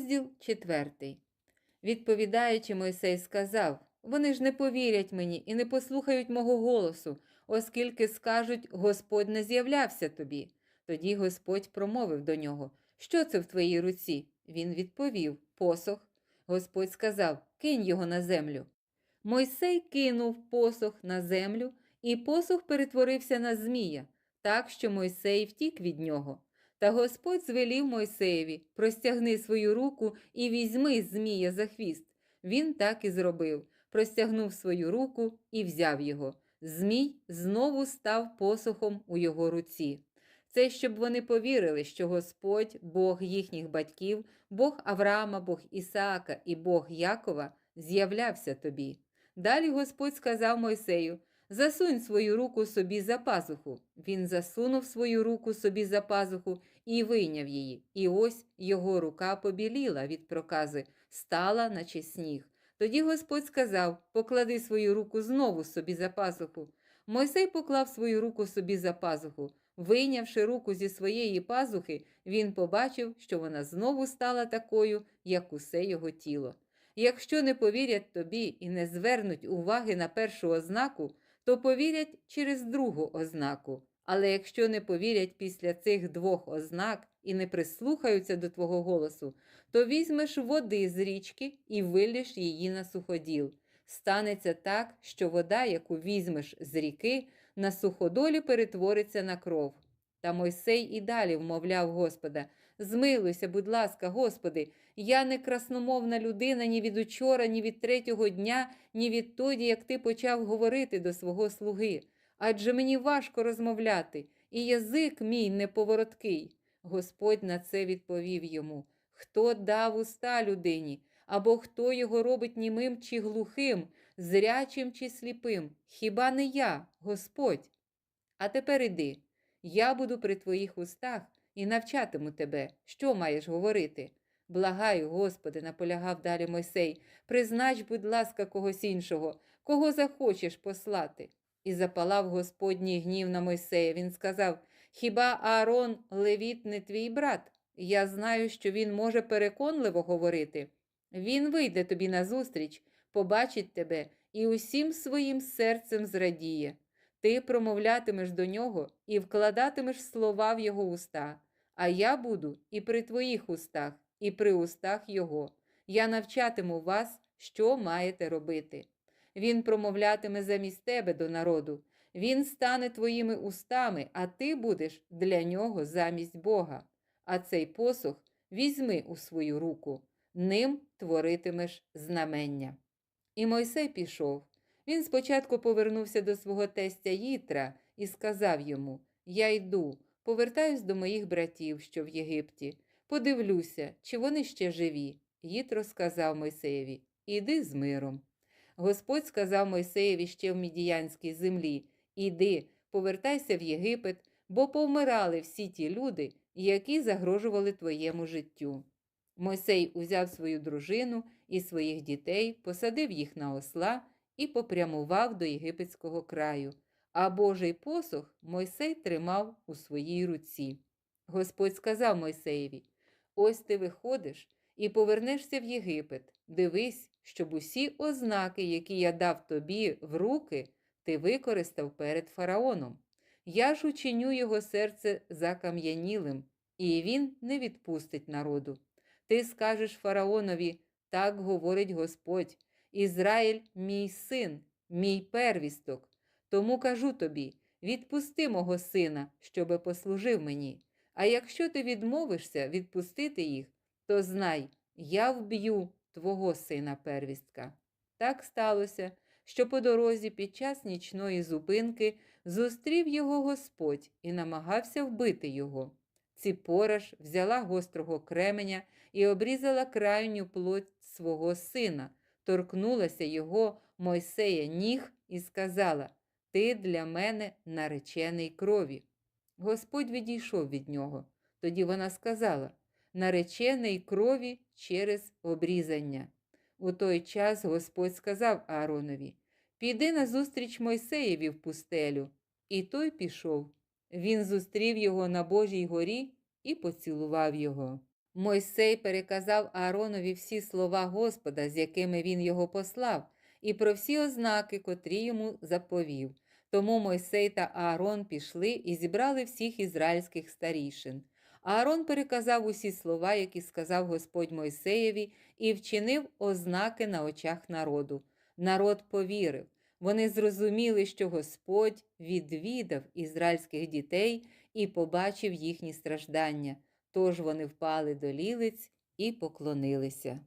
Розділ 4. Відповідаючи, Мойсей сказав: Вони ж не повірять мені і не послухають мого голосу, оскільки скажуть, Господь не з'являвся тобі. Тоді Господь промовив до нього: Що це в твоїй руці? Він відповів: Посох. Господь сказав: Кинь його на землю. Мойсей кинув посох на землю, і посох перетворився на змія, так що Мойсей втік від нього. Та Господь звелів Мойсеєві простягни свою руку і візьми змія за хвіст. Він так і зробив, простягнув свою руку і взяв його. Змій знову став посохом у його руці. Це щоб вони повірили, що Господь, Бог їхніх батьків, Бог Авраама, Бог Ісаака і Бог Якова з'являвся тобі. Далі Господь сказав Мойсею: Засунь свою руку собі за пазуху. Він засунув свою руку собі за пазуху і вийняв її. І ось його рука побіліла від прокази, стала, наче сніг. Тоді Господь сказав: Поклади свою руку знову собі за пазуху. Мойсей поклав свою руку собі за пазуху. Вийнявши руку зі своєї пазухи, він побачив, що вона знову стала такою, як усе його тіло. Якщо не повірять тобі і не звернуть уваги на першу ознаку, то повірять через другу ознаку. Але якщо не повірять після цих двох ознак і не прислухаються до твого голосу, то візьмеш води з річки і вилєш її на суходіл. Станеться так, що вода, яку візьмеш з ріки, на суходолі перетвориться на кров. Та Мойсей і далі вмовляв Господа Змилуйся, будь ласка, Господи, я не красномовна людина ні від учора, ні від третього дня, ні відтоді, як ти почав говорити до свого слуги. Адже мені важко розмовляти, і язик мій неповороткий. Господь на це відповів йому Хто дав уста людині, або хто його робить німим чи глухим, зрячим чи сліпим? Хіба не я, Господь? А тепер іди, я буду при твоїх устах і навчатиму тебе, що маєш говорити. Благаю, Господи, наполягав далі Мойсей, признач, будь ласка, когось іншого, кого захочеш послати. І запалав Господній гнів на Мойсея. Він сказав: Хіба Аарон Левіт не твій брат? Я знаю, що він може переконливо говорити. Він вийде тобі назустріч, побачить тебе і усім своїм серцем зрадіє. Ти промовлятимеш до нього і вкладатимеш слова в його уста, а я буду і при твоїх устах, і при устах його. Я навчатиму вас, що маєте робити. Він промовлятиме замість тебе до народу, він стане твоїми устами, а ти будеш для нього замість Бога. А цей посох візьми у свою руку, ним творитимеш знамення. І Мойсей пішов. Він спочатку повернувся до свого тестя Їтра і сказав йому: Я йду, повертаюсь до моїх братів, що в Єгипті. Подивлюся, чи вони ще живі. Їтро сказав Мойсеєві: Іди з миром. Господь сказав Мойсеєві ще в мідіянській землі: Іди, повертайся в Єгипет, бо повмирали всі ті люди, які загрожували твоєму життю. Мойсей узяв свою дружину і своїх дітей, посадив їх на осла і попрямував до єгипетського краю, а Божий посох Мойсей тримав у своїй руці. Господь сказав Мойсеєві: Ось ти виходиш і повернешся в Єгипет. Дивись, щоб усі ознаки, які я дав тобі в руки, ти використав перед фараоном. Я ж учиню його серце закам'янілим, і він не відпустить народу. Ти скажеш фараонові, так говорить Господь. Ізраїль мій син, мій первісток. Тому кажу тобі: відпусти мого сина, щоби послужив мені. А якщо ти відмовишся відпустити їх, то знай, я вб'ю твого сина первістка. Так сталося, що по дорозі під час нічної зупинки зустрів його Господь і намагався вбити його. Ціпора ж взяла гострого кременя і обрізала крайню плоть свого сина торкнулася його Мойсея ніг і сказала: Ти для мене наречений крові. Господь відійшов від нього. Тоді вона сказала: наречений крові через обрізання. У той час Господь сказав Ааронові: Піди назустріч Мойсеєві в пустелю. І той пішов. Він зустрів його на Божій горі і поцілував його. Мойсей переказав Ааронові всі слова Господа, з якими він його послав, і про всі ознаки, котрі йому заповів. Тому Мойсей та Аарон пішли і зібрали всіх ізраїльських старішин. Аарон переказав усі слова, які сказав Господь Мойсеєві, і вчинив ознаки на очах народу. Народ повірив. Вони зрозуміли, що Господь відвідав ізраїльських дітей і побачив їхні страждання. Тож вони впали до лілиць і поклонилися.